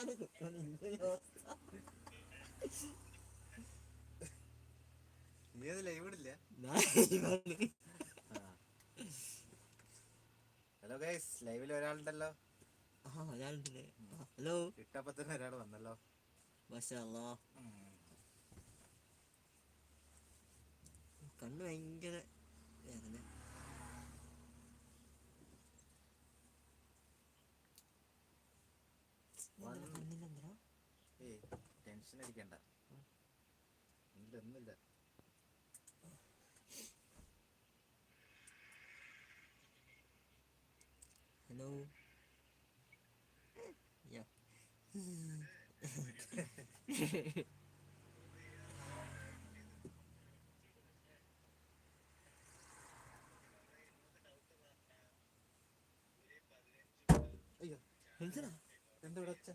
ഞാൻ നീ അത് ലൈവ് ഇടില്ല? ഹലോ ഗൈസ് ലൈവിൽ ഒരാളുണ്ടല്ലോ. ഹലോ ഇട്ടപ്പോ തന്നെ ഒരാൾ വന്നല്ലോ. കണ്ണ് ഭയങ്കര വേദന. ടെൻഷൻ അടിക്കണ്ട. ഇല്ല ഒന്നുമില്ല ഹലോ. യാ. അയ്യോ. എന്തിനാ? എന്താ ഇവിടെ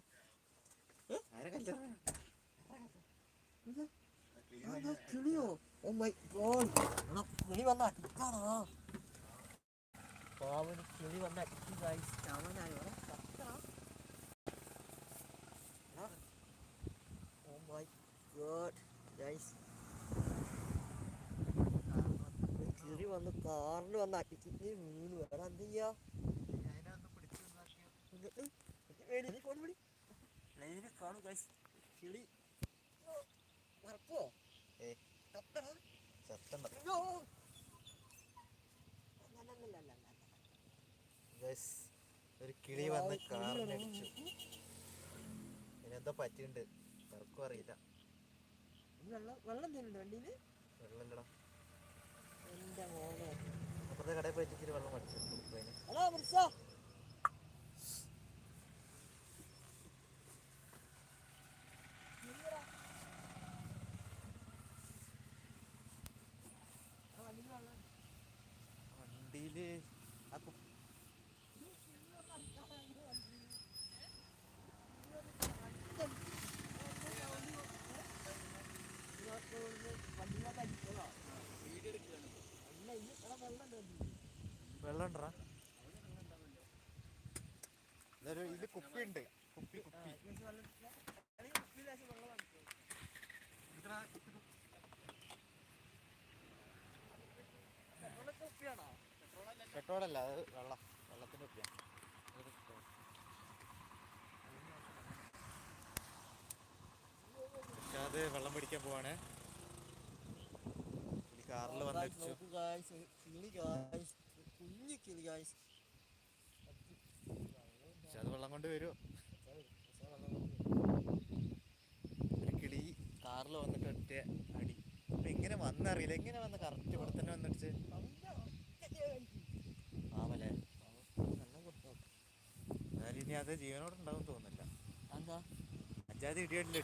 ആരെ കല്യാണം അതാ കിളിയോ ഓ മൈ ഗോഡ് എടാ കിളി വന്ന അടിക്കാണോ പാവന് കിളി വന്ന അടിക്കും ഗൈസ് അവനാണ് ഓ മൈ ഗോഡ് ഗൈസ് കിളി വന്ന് കാറിൽ വന്ന് അടിച്ചിട്ട് വീണു എടാ എന്ത് ചെയ്യാ കാണും ഗൈസ് കിളി മറക്കോ ഏയ് കത്തടാ സത്തണ്ട അയ്യോ. അല്ലല്ലല്ലല്ലല്ല. ഒരു കിളി വന്ന് കാറിനടിച്ചു ഇതിനെന്തോ പറ്റിയിട്ടുണ്ട്. ആർക്കും അറിയില്ല. വെള്ളം വെള്ളം തരുന്നുണ്ട് വെള്ളമില്ലടാ. മോനെ. അപ്പുറത്തെ കടയിൽ പോയിട്ട് ഇച്ചിരി വെള്ളം അടിച്ചു ഹലോ മിർസ വണ്ടിയിൽ ആ കു- വെള്ളം ഉണ്ടടാ ഇതൊരു ഇത് കുപ്പി ഉണ്ട് കുപ്പി കുപ്പി. പെട്രോളല്ല അത് വെള്ളം. വെള്ളത്തിന്റെ കുപ്പിയാണ്. അത് വെള്ളം പിടിക്കാൻ പോവാണ്. കാറിൽ ഗായ്സ് കുഞ്ഞു കിളി ഗായ്സ് പക്ഷെ അത് വെള്ളം കൊണ്ട് വരുമോ ഒരു കിളി കാറിൽ വന്നിട്ട് ഒറ്റ അടി. അപ്പൊ എങ്ങനെ വന്നറിയില്ല. എങ്ങനെ വന്ന് കറക്റ്റ് ഇവിടെ തന്നെ വന്നടിച്ച് ആവല്ലേ? എന്നാലും ഇനി അത് ജീവനോട് ഉണ്ടാവും തോന്നുന്നില്ല. എന്താ? അഞ്ചാതി ഇടിയടിയിൽ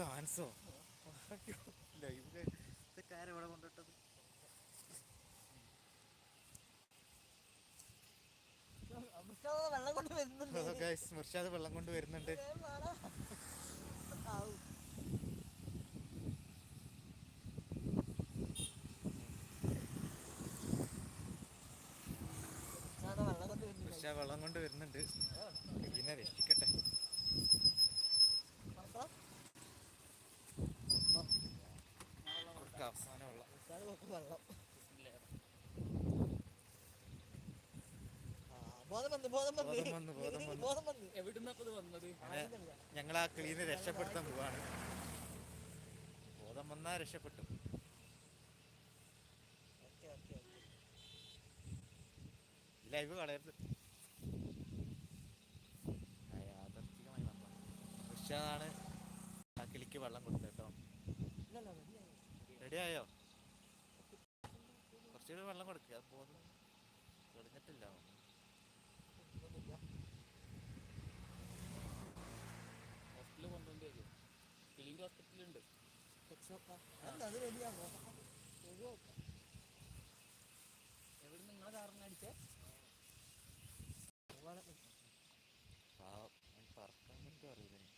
ഡാൻസോ ലൈവ് ഇതൊക്കെ ഇവിടെ കൊണ്ടിട്ടത് മുർഷാദ് വെള്ളം കൊണ്ട് വരുന്നുണ്ട്. മുർഷാദ് വെള്ളം കൊണ്ട് വരുന്നുണ്ട്. ആവും. മിർസാദ് വെള്ളം കൊണ്ട് വരുന്നുണ്ട് മുർഷ വെള്ളം കൊണ്ട് വരുന്നുണ്ട് പിന്നെ രക്ഷിക്കട്ടെ മിർസാ, അവർക്ക് അവസാനമുള്ള മിർസാദ് കുറച്ച് വെള്ളം ആ, ബോധം വന്ന് ബോധം വന്ന് ബോധം വന്ന്, ബോധം വന്ന്. ബോധം വന്ന് എവിടുന്നപ്പോ ഇത് വന്നത്? അറിയുന്നില്ല. ഞങ്ങൾ ആ ക്ലീന് രക്ഷപ്പെടുത്താൻ പോവാണ്. ബോധം വന്നാ രക്ഷപ്പെട്ടു. ലൈവ് കളയരുത് ആ, യാദർച്ഛികമായി വന്നതാണ്. ഉഷാദാണ് ആ കിളിക്ക് വെള്ളം കൊടുത്തത് കേട്ടോ ഇല്ല, ഇല്ല, റെഡിയായി. റെഡി ആയോ കുറച്ചുകൂടി വെള്ളം കൊടുക്കുക അത് ബോധം തെളിഞ്ഞിട്ടില്ല. ഹോസ്പിറ്റലിൽ കൊണ്ടുപോയി വരും. കിളിങ്ക് ഹോസ്പിറ്റലുണ്ട്. അത്. എവിടെ നിങ്ങളെ കാറിന് അടിച്ചേ? പറക്കാൻ പറ്റുമോ അറിയില്ല ഇനി.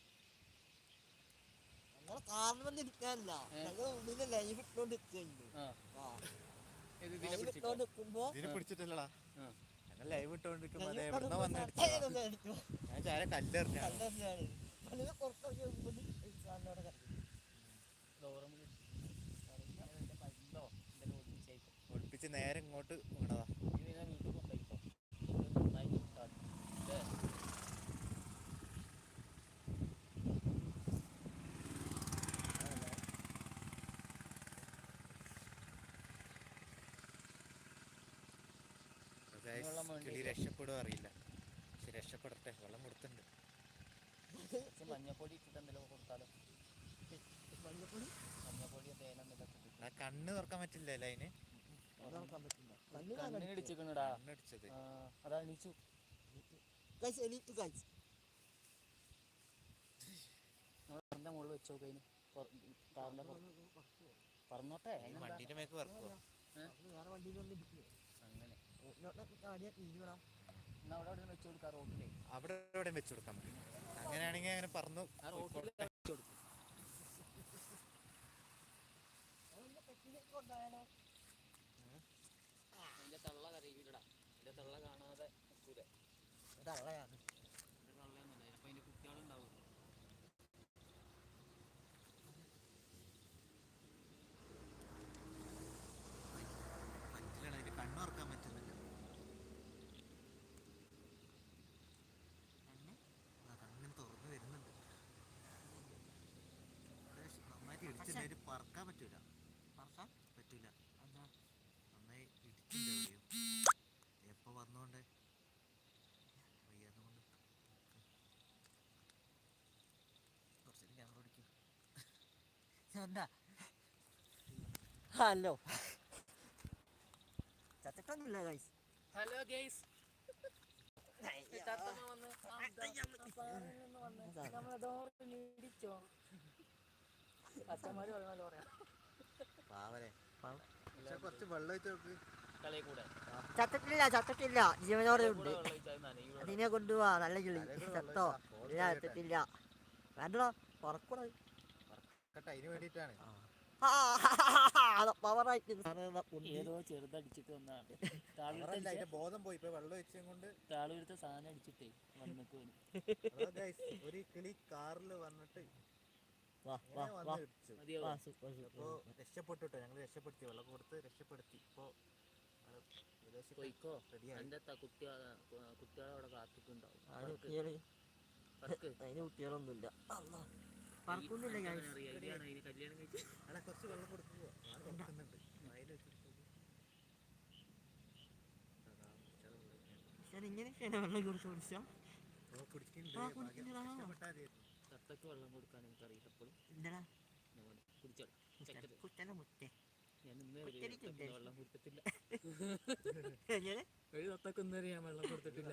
ഞങ്ങൾ കാറിൽ വന്ന് ഇരിക്കാനല്ല ഏ. ഞങ്ങൾ ഉള്ളിൽ ലൈഫ് ഇട്ടോണ്ട് ഇരിക്കുന്നുണ്ട് ആ. ഇതിനെ പിടിച്ചിട്ടില്ലടാ. ഞാൻ ലൈവ് ഇട്ടോണ്ടിരിക്കുമ്പോ അത് എവിടുന്ന വന്ന്. ഞാൻ ചാര കല്ലെറിഞ്ഞ. ഒളിപ്പിച്ച് നേരെ ഇങ്ങോട്ട് വീണതാ ഇത് ഞാൻ വീട്ടിൽ കൊണ്ടുപോയിക്കോ. ഇത് നന്നായിട്ട് ഇട്ടാൽ. ഇല്ലേ? Guys, വെള്ളം വേണ്ടി രക്ഷപ്പെടുവോ അറിയില്ല. പക്ഷെ രക്ഷപ്പെടട്ടെ വെള്ളം കൊടുത്തുണ്ട് മഞ്ഞപ്പൊടി ഇട്ടിട്ട് എന്തെങ്കിലും കൊടുത്താലോ. മഞ്ഞപ്പൊടി? മഞ്ഞപ്പൊടി തേന എന്തെങ്കിലും കണ്ണ് തുറക്കാൻ പറ്റില്ലല്ലേ അതിന്? പറ്റില്ല. കണ്ണിനാണ് കണ്ണിന് അടിച്ചത്. ഇടിച്ചിക്കണടാ കണ്ണടിച്ചത് ആ, അതാ എണീച്ചു. Guys, എണീറ്റു guys. എന്റെ മുകളിൽ വെച്ചോ കാറിന്റെ ഈ വണ്ടീന്റെ മേക്ക്. അങ്ങനെ. അവിടെ എവിടെ വെച്ച് കൊടുക്കാൻ പറ്റും. അങ്ങനെയാണെങ്കിൽ അങ്ങനെ പറഞ്ഞു തള്ള കറിയില്ലടാ അതിന്റെ തള്ള കാണാതെ നിൽക്കൂലേ അത് അവളെയാണ്. അതിന്റെ തള്ളയൊന്നുമില്ല അപ്പൊ അതിന്റെ കുട്ടികളുണ്ടാവും പറ്റില്ല അതിന് കണ്ണ് തുറക്കാൻ പറ്റുന്നില്ല കണ്ണ്? ആ കണ്ണിന് തുറന്നു വരുന്നുണ്ട് ഇവിടെ നന്നായിട്ട് ഇടിച്ചിട്ട് പറക്കാൻ പറ്റൂല പറക്കാം? പറ്റൂല അതാ. നന്നായി ഇടിച്ചിട്ടുണ്ടാവുകയോ എപ്പോ വന്നോണ്ട് വയ്യാതെ കൊണ്ട് കുറച്ചൊരു ക്യാമറ ഓടിക്കും എന്താ? ഹലോ. ചത്തിട്ടൊന്നുമില്ല ഗൈസ് ഹലോ ഗൈസ് ചത്തിട്ടില്ല ചത്തിട്ടില്ല. ജീവനോടെ ഉണ്ട്. അതിനെ കൊണ്ടുപോവാ നല്ല കിളി ചത്തോ. ഇല്ല ചത്തിട്ടില്ല. വേണ്ടോ പറക്കൂടെ കേട്ടോ അതിന് വേണ്ടിയിട്ടാണ് പവറായിട്ട് ഏതോ ചെറുതടിച്ചിട്ട് താളൂരത്തെ ബോധം പോയി. വെള്ളം ഒഴിച്ചും കൊണ്ട് താളൂരത്തെ സാധനം അടിച്ചിട്ടേ വന്നിട്ട് അതാ ഒരു കിളി കാറിൽ വന്നിട്ട് അപ്പോ രക്ഷപ്പെട്ടു ഞങ്ങൾ രക്ഷപ്പെടുത്തി. വെള്ളം കൊടുത്ത് രക്ഷപ്പെടുത്തി. ഇപ്പൊ പോയിക്കോ? എന്റെ കുട്ടികളെ അവിടെ കാത്തിട്ടുണ്ടാവും? കുട്ടികളൊന്നുമില്ല. പറക്കുന്നില്ല ഞാൻ കുറച്ച് വെള്ളം ഇങ്ങനെയൊക്കെയാണ് വെള്ളം കുടിച്ചാ. തത്തക്ക് വെള്ളം കൊടുക്കാൻ എനിക്ക് അറിയില്ല എപ്പോഴും ഇന്നേ. വെള്ളം കൊടുത്തിട്ടില്ല ഒരു തത്തക്ക് വെള്ളം കൊടുത്തിട്ടില്ല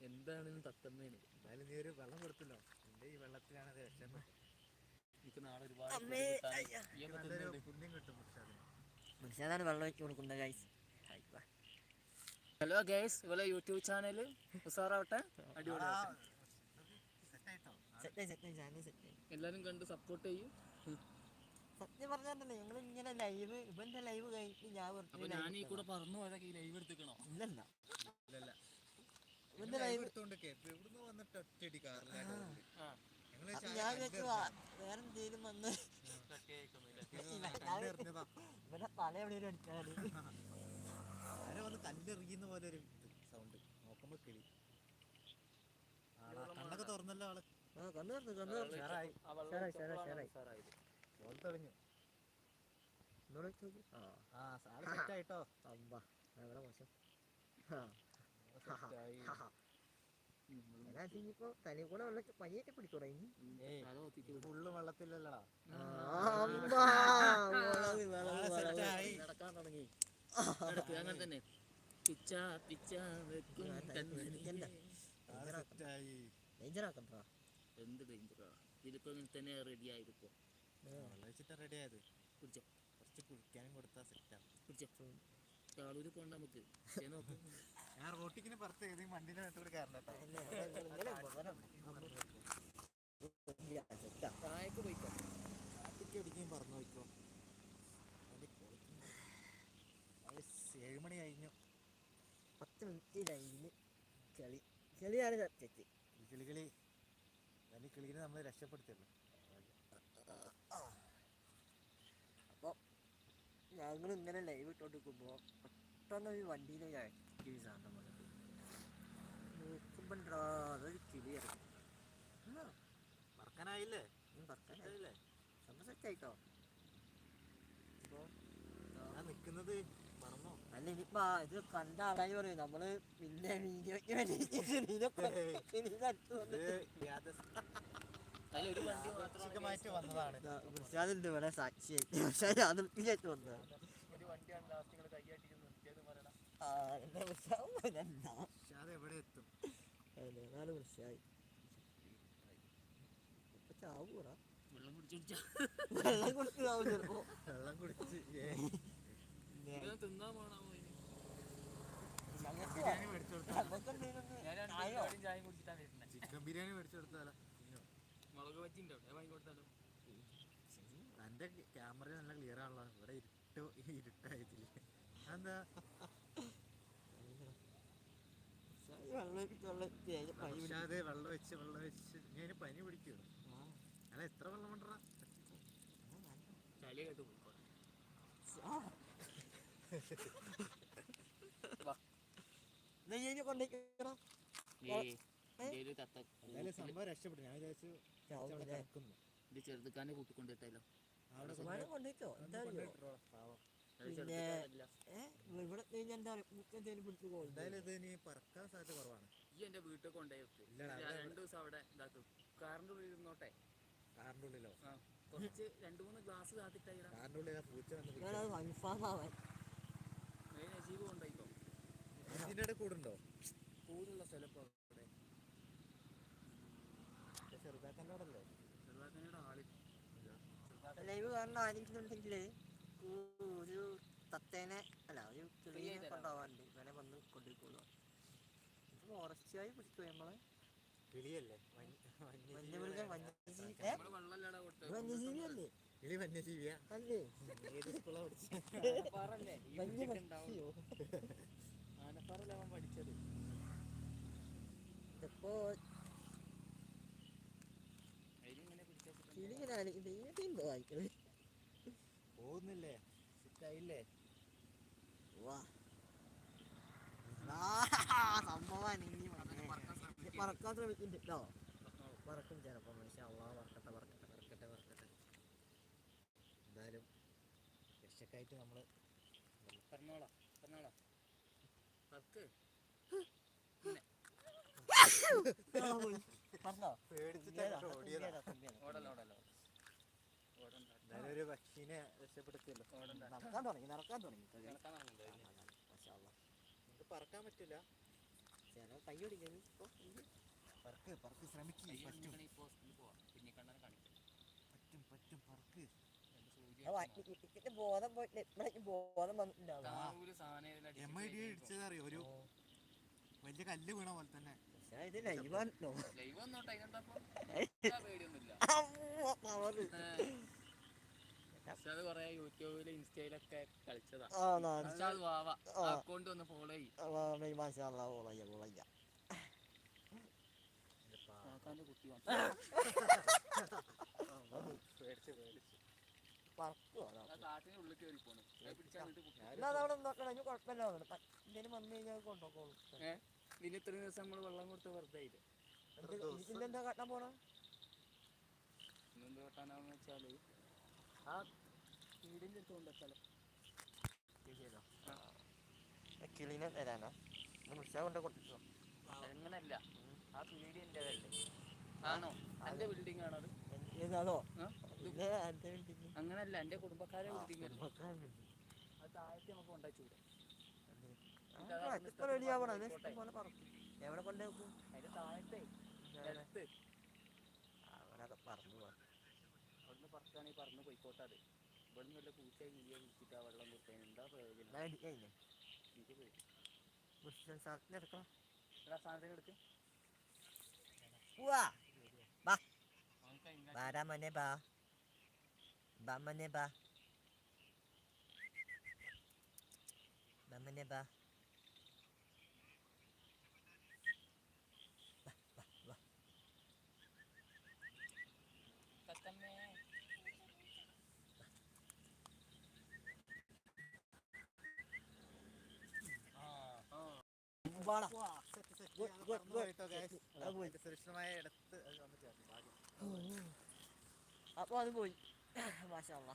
എന്താണെന്ന് തത്തമ്മേന് എന്തായാലും നീ ഒരു വെള്ളം കൊടുത്തല്ലോ. എന്റെ ഈ വെള്ളത്തിലാണ് എനിക്ക് നാളെ ഒരുപാട് നല്ലൊരു കിട്ടും പക്ഷെ അതിന് മനുഷ്യനാണ് വെള്ളം വെച്ച് കൊടുക്കുന്നത് ഗൈസ് ഹലോ ഗൈസ് ഇവളെ യൂട്യൂബ് ചാനൽ ഉസാറാവട്ടെ. അടിപൊളിയാവട്ടെ. സെറ്റായിട്ടോ? സെറ്റായി സെറ്റായി ചാനൽ സെറ്റായി എല്ലാരും കണ്ട് സപ്പോർട്ട് ചെയ്യും. സത്യം പറഞ്ഞാൽ ഞങ്ങൾ ഇങ്ങനെ ലൈവ് ഇവന്റെ ലൈവ് കഴിഞ്ഞിട്ട് ഞാൻ വെറുതെ ഞാൻ ഈ കൂടെ പറഞ്ഞു പോയതൊക്കെ ഈ ലൈവ് എടുത്തിക്കണോ? ഇല്ലല്ല. ഇല്ലല്ല. ഞാൻ കണ്ട് വെച്ചു വേറെ എന്തേലും വന്ന്. ഇവന്റെ തല എവിടെയും അടിച്ചാൽ വന്ന് കല്ലെറിയുന്ന പോലെ ഒരു സൗണ്ട് നോക്കുമ്പോ കിളി. കണ്ണൊക്കെ തുറന്നല്ലോ ആൾ. കണ്ണു തുറന്നു കണ്ണു തുറന്നു. തെളിഞ്ഞു. ആ. സാറ് സെറ്റായിട്ടോ അമ്പ അവിടെ മോശം? ആ. സെറ്റായി ഇനിയിപ്പോ തലയിൽ കൂടെ വെള്ളം പനിയൊക്കെ തല കുത്തിയിട്ട് ഫുള്ള് വെള്ളത്തിലല്ലടാ. നടക്കാൻ തുടങ്ങി. അങ്ങനെ തന്നെ. പിച്ച പിച്ച വെക്കും ഡേഞ്ചറാക്കണ്ടാ. എന്ത് ഡേഞ്ചറാ? ഇതിലിപ്പോ ഇങ്ങനെ തന്നെ റെഡി ആയിരിക്കും റെഡി ആയത്. കുടിച്ചോ. കുറച്ച് കുടിക്കാനും കൊടുത്താ സെറ്റാ കുടിച്ചോ. താളൂര് പോകണ്ട നമുക്ക് നോക്കും ഞാൻ റോട്ടിക്കിന് പുറത്ത് ഏതെങ്കിലും വണ്ടിന്റെ നേട്ടത്തിൽ കയറണ്ട താഴേക്ക് പറഞ്ഞു പോയിക്കോ ഏഴ് മണി കഴിഞ്ഞു പത്ത് മിനിറ്റ് കഴിഞ്ഞ് കളി കളിയാണ് കളി കളി കളി നമ്മൾ രക്ഷപ്പെടുത്തുള്ളൂ ഞങ്ങൾ ഇങ്ങനെ ലൈവ് ഇട്ടോണ്ടിരിക്കുമ്പോ പെട്ടെന്ന് ഒരു വണ്ടിയിൽ ഒരു ആക്റ്റീവ് സാധനം വന്നിട്ട് നോക്കുമ്പോണ്ടാ അതൊരു കിളി ഇറങ്ങി മറക്കാനായില്ലേ പറക്കാനായില്ലേ സംഭവം സെറ്റായിട്ടോ? ഇപ്പൊ ഞാൻ നിക്കുന്നത് മറന്നോ? അല്ല ഇനിയിപ്പോ ഇത് കണ്ട ആളായി പറയും നമ്മൾ പിന്നെ വീഡിയോയ്ക്ക് വേണ്ടി വന്നതാണ്. ഇവിടെ സാക്ഷിയായിട്ട് പക്ഷെ യാദൃശ്ചികമായിട്ട് വന്നതാണ്. വണ്ടിയാണ് ലാസ്റ്റ് നിങ്ങൾ നിർത്തിയത് പറയണം. എവിടെ എത്തും? നാല് വർഷമായി വെള്ളം കുടിച്ചു വെള്ളം ചാവും ചിലപ്പോ കുടിച്ച് തിന്നാൻ ചിക്കൻ ബിരിയാണി മേടിച്ചു കൊടുത്താലോ? മുളക് ബജ്ജി ഉണ്ടോ ഞാൻ വാങ്ങി കൊടുത്താലോ? എന്റെ ക്യാമറ നല്ല ക്ലിയർ ആണല്ലോ. ഇവിടെ ഇരുട്ട് ഇരുട്ടായതിൽ എന്താ അതെ വെള്ളം വെച്ച് വെള്ളം വെച്ച്. ഞാൻ പനി പിടിക്കുമോ അല്ല എത്ര വെള്ളം കൊണ്ടറാ ചളി കേട്ട് പോയിക്കോട്ടെ സംഭവം രക്ഷപ്പെട്ടു. ഞാൻ വിചാരിച്ചു ചെറുതുക്കാനെ കൂട്ടിക്കൊണ്ടിട്ടല്ലോ. സുമാനെ കൊണ്ടേക്കോ എന്താ പിന്നെ ഇവിടെ കഴിഞ്ഞാൽ എന്താ പറയുക മുക്ക് എന്തേലും പിടിച്ചു പോകും എന്തായാലും ഇത് ഇനി പറക്കാൻ സാധ്യത കുറവാണ്. ഈ എന്റെ വീട്ടിൽ കൊണ്ടുപോയി രണ്ട് ദിവസം അവിടെ ഇതാക്കും. കാറിന്റെ ഉള്ളിൽ ഇരുന്നോട്ടെ. കാറിന്റെ ഉള്ളിലോ? കുറച്ച് രണ്ട് മൂന്ന് ഗ്ലാസ് കാത്തിട്ടായി കാറിന്റെ ഉള്ളിൽ പൂച്ച കൺഫാം ആവാൻ മെയിൻ നജീബ് കൊണ്ടുപോയിക്കോ. ഇതിന്റെ ഇടയിൽ കൂടുണ്ടോ? കൂടുള്ള സ്ഥലപ്പോ അവിടെ. ചെറുതാക്കന്റെ അവിടെ അല്ലേ ലൈവ് കാണുന്ന ആരെങ്കിലും ഉണ്ടെങ്കിൽ ഒരു തത്തേനെ അല്ല ഒരു കിളിയെ കൊണ്ടുപോകാറുണ്ട്. ഇവനെ വന്ന് കൊണ്ടുപോയിക്കോളൂ. ഫോറസ്റ്റായി പിടിക്കും നമ്മളെ? കിളിയല്ലേ? വന്യമൃഗം വന്യജീവി ഇത് വന്യജീവി അല്ലേ? കിളി വന്യജീവിയാ? അല്ലേ? ഏത് സ്കൂളാ പഠിച്ചത് ആനപ്പാറല്ലേ? പഠിച്ചത്? ഇതിപ്പോ അതിലിങ്ങനെ പിടിച്ചു കിളിങ്ങനെ ദൈവത്തിണ്ടോ വായിക്കണത് പോകുന്നില്ലേ? സിറ്റായില്ലേ വാ. സംഭവം ഇനി പറക്കാൻ ശ്രമിക്കുന്നുണ്ട് കേട്ടോ പറക്കും ചിലപ്പോ മനുഷ്യ അള്ളാ പറക്കട്ടെ പറക്കട്ടെ പറക്കട്ടെ പറക്കട്ടെ എന്തായാലും രക്ഷക്കായിട്ട് നമ്മൾ പറഞ്ഞോളാം പറഞ്ഞോളാം. പർക്ക് പറഞ്ഞോ? പേടിച്ചിട്ട് ഓടിയതാ. ഓടല്ല ഓടല്ല. എന്തായാലും ഒരു പക്ഷീനെ രക്ഷപ്പെടുത്തിയല്ലോ. നടക്കാൻ തുടങ്ങി നടക്കാൻ തുടങ്ങി. നമുക്ക് പറക്കാൻ പറ്റില്ല. ചില കൈ ഇപ്പൊ പറക്ക് പറക്ക് ശ്രമിക്കും പറ്റും. പറ്റും പറ്റും പറക്ക്. ബോധം ബോധം വന്നിട്ടുണ്ടാവും. ഒരു വലിയ കല്ല് വീണ പോലെ തന്നെ. ഇത് ലൈവാണല്ലോ. ലൈവ് വന്നോട്ടെ അതിനെന്താ പേടിയൊന്നുമില്ല. അത് കൊറേ യൂട്യൂബിൽ ഇൻസ്റ്റയിലൊക്കെ കളിച്ചതാ. ഉസ്താദ് വാവ. അക്കൗണ്ട് ഒന്ന് ഫോളോ ചെയ്യും. അള്ളാ ഓളയ്യ ഓളയ്യ കാക്കാന്റെ കുട്ടി പിന്നെ ഇത്രയും ദിവസം നമ്മൾ വെള്ളം കൊടുത്ത് വെറുതെ ഇതിലെന്താ കാട്ടാൻ പോണ? ഇന്നെന്ത് കാട്ടാനാന്ന് വെച്ചാൽ ആ വീടിന്റെ അടുത്ത് കൊണ്ടുവച്ചാലോ കിളിനെ തരാനോ മുഷ കൊണ്ട് കൊടുത്തോ അങ്ങനല്ല. ആ ആണോ? എന്റെ ബിൽഡിംഗ് ആണോ അത്? ഏതാണോ അങ്ങനല്ല കുടുംബക്കാരെ ബിൽഡിംഗ് അല്ലേ. അത് താഴത്തെ നമുക്ക് പോലെ പറക്കും. എവിടെ കൊണ്ടേ അതിന്റെ താഴത്തെ പറഞ്ഞു അവിടുന്ന് പറക്കാണെങ്കിൽ പറന്ന് പോയിക്കോട്ടെ അത്. ഇവിടുന്ന് വല്ല കൂട്ടിയായി നീയെ വിളിച്ചിട്ട് ആ വെള്ളം കൊടുത്തതിന് എന്താ പ്രയോജനം? എനിക്ക് പോയി. മുസ്ലിം സാധനം എടുക്കണം. എടാ സാധനം എടുക്ക്. പോവാ നമുക്ക് അതിന്റെ ബാരാ മനെ ബാ. ബാ മനെ ബാ. ബാ മനെ ബാ വാടാ സെറ്റ് സെറ്റ് Good, അത് good, പറന്നു good. പോയിട്ടോ guys. അത് പോയി. അതിന്റെ സുരക്ഷിതമായ ഇടത്ത് അത് വന്ന് ചേർന്നു ഭാഗ്യം അപ്പൊ അത് പോയി. മാഷാള്ള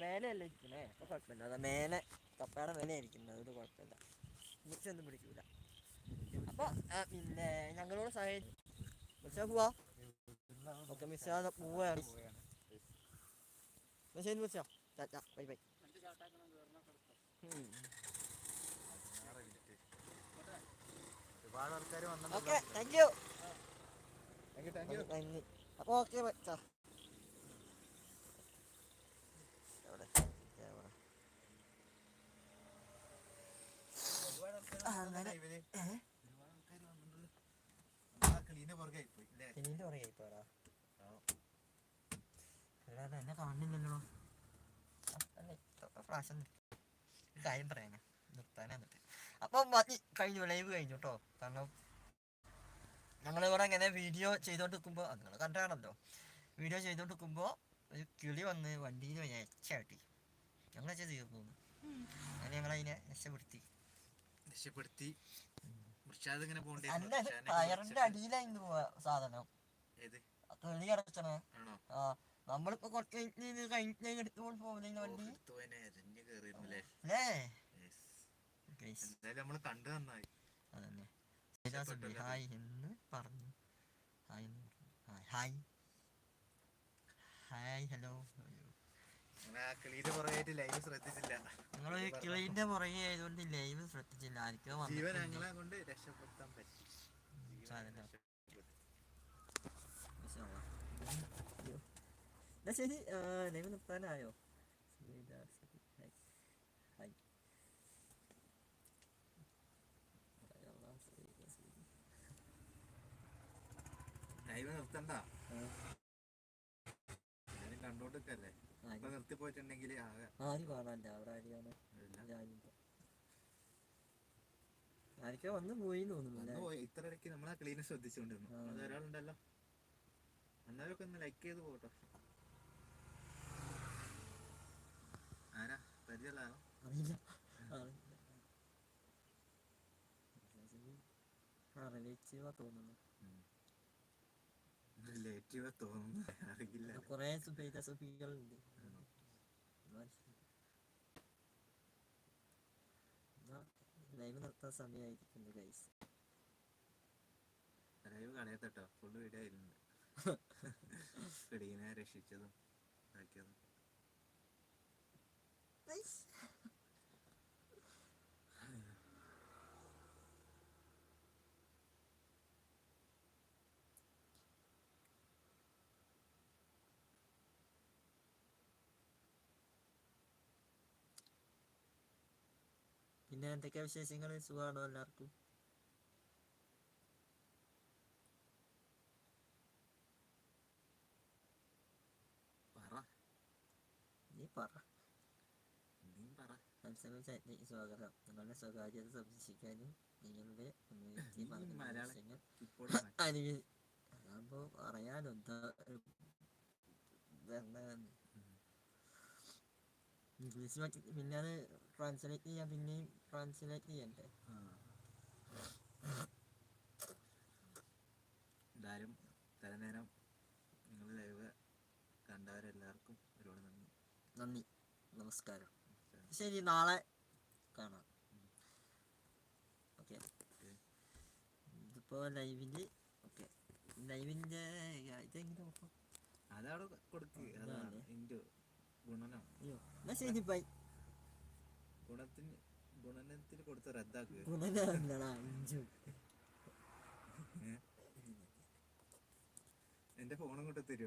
മേലെയല്ലേ ഇരിക്കണേ അപ്പൊ കുഴപ്പമില്ല. അതാ മേലെ. കപ്പയുടെ മേലെ ഇരിക്കുന്നത് അത് കുഴപ്പമില്ല. മിച്ചൊന്നും പിടിക്കൂല. അപ്പൊ പിന്നെ ഞങ്ങളോട് സഹായിച്ചു മിസ്സാ പോവാ? ഓക്കെ മിസ്സാ പോവുകയാണ് മിസ്സാ മിസ്സേ ബൈ ബൈ. രണ്ട് ഒരുപാട് ആൾക്കാർ വന്നിട്ടുണ്ടല്ലോ. Okay thank you Thank you, thank you. നന്ദി അപ്പൊ ഓക്കെ വെച്ചാ എവിടെ? എവിടെ? ആ, അങ്ങനെ. പുറകെ. അല്ലാതെ എന്നെ കാണുന്നില്ലല്ലോ. ഫ്ലാഷ് പ്രാവശ്യം കാര്യം പറയാനാ. നിർത്താനാ എന്നിട്ട്. അപ്പൊ മതി കഴിഞ്ഞു ലൈവ് കഴിഞ്ഞു കേട്ടോ കാരണം ഞങ്ങളിവിടെ ഇങ്ങനെ വീഡിയോ ചെയ്തോണ്ട് നിൽക്കുമ്പോൾ നിങ്ങൾ കണ്ടാണല്ലോ. വീഡിയോ ചെയ്തോണ്ട് നിൽക്കുമ്പോൾ ഒരു കിളി വന്ന് വണ്ടിയിൽ എച്ചാട്ടി ഞങ്ങൾ ചെയ്ത് തീർന്നു അങ്ങനെ ഞങ്ങളതിനെ രക്ഷപ്പെടുത്തി. രക്ഷപ്പെടുത്തി. പോകണ്ടേ ടയറിന്റെ അടിയിലായിരുന്നു പോവാ സാധനം. കിളി ആണോ? ആ നമ്മളിപ്പോ കുറച്ച് കഴിഞ്ഞ് കഴിഞ്ഞ് എടുത്തുകൊണ്ട് പോകുന്നില്ല വണ്ടി? അല്ലേ? എന്തായാലും നമ്മൾ കണ്ടു നന്നായി. അതന്നെ. ഹായ് എന്ന് പറഞ്ഞു. ഹായ് എന്ന് പറഞ്ഞു. ഹായ്. Hi hello. നിങ്ങൾ കിളീന്റെ പുറകെ ആയതുകൊണ്ട് ലൈവ് ശ്രദ്ധിച്ചില്ല. ആർക്കോ. കൊണ്ട് രക്ഷപ്പെടുത്താൻ പറ്റി. ശരി. ലൈവ് നിർത്താനായോ സുബൈദ, ശരി. ഹായ്. ഹായ്. മാഷാ അല്ലാ, സുബൈദ, സുബൈദ. ലൈവ് നിർത്തണ്ട എല്ലാരും കണ്ടോണ്ടിരിക്കല്ലേ? ഇപ്പൊ നിർത്തി പോയിട്ടുണ്ടെങ്കിൽ ആകെ ആരും കാണാനില്ല അവിടെ. ആരൊക്കെ വന്ന് പോയി തോന്നുന്നു വന്ന് അല്ലേ? പോയി. ഇത്ര ഇടയ്ക്ക് നമ്മളാ ക്ലീനെ ശ്രദ്ധിച്ചുകൊണ്ടിരുന്നു അത് ഒരാളുണ്ടല്ലോ അന്നേരമൊക്കെ ഒന്ന് ലൈക്ക് ചെയ്ത് പോട്ടോ ആരാ? പരിചയമുള്ള ആളോ? അറിയില്ല. അറിയില്ല. ആ തോന്നുന്നു. റിലേറ്റീവ് തോന്നുന്നു അറിയില്ല കൊറേ സുബൈദ സുഫികളുണ്ട് ലൈവ് നിർത്താൻ സമയമായിരിക്കുന്നു ഗൈസ് ലൈവ് കളയത്തട്ടോ ഫുൾ വീഡിയോ ആയിരുന്നു കിടീനെ രക്ഷിച്ചതും ഇതാക്കിയതും പിന്നെ എന്തൊക്കെയാ വിശേഷങ്ങൾ സുഖമാണോ എല്ലാവർക്കും പറ നീ പറ നീ പറ മത്സരം ചാറ്റിലേക്ക് സ്വാഗതം നിങ്ങളുടെ സ്വകാര്യത സംരക്ഷിക്കാനും നിങ്ങളുടെ community ഈ മലയാളം മാർഗനിർദ്ദേശങ്ങൾ ഇപ്പോൾ അനുവി അതാകുമ്പോ പറയാലോ എന്താ വരണമെന്ന് ഇംഗ്ലീഷ് പറ്റി പിന്നെ അത് ട്രാൻസ്ലേറ്റ് ചെയ്യാൻ പിന്നെയും translate ചെയ്യണ്ടേ എന്തായാലും തലനേരം നിങ്ങൾ ലൈവ് കണ്ടവരെല്ലാവർക്കും ഒരുപാട് നന്ദി. നന്ദി. നമസ്കാരം. ശരി നാളെ കാണാം. ഓക്കെ. ഇതിപ്പോ ലൈവിൽ ഓക്കെ. ലൈവിന്റെ ഇതെങ്ങനെ അതവിടെ കൊടുക്ക്. അതാണ്. അതാണ്. ഗുണനം. അയ്യോ. എന്നാ ശരി ബൈ. ഗുണത്തിന് ഗുണനത്തിന് കൊടുത്ത റദ്ദാക്കുക എന്റെ ഫോണും കൊണ്ട് തരുമോ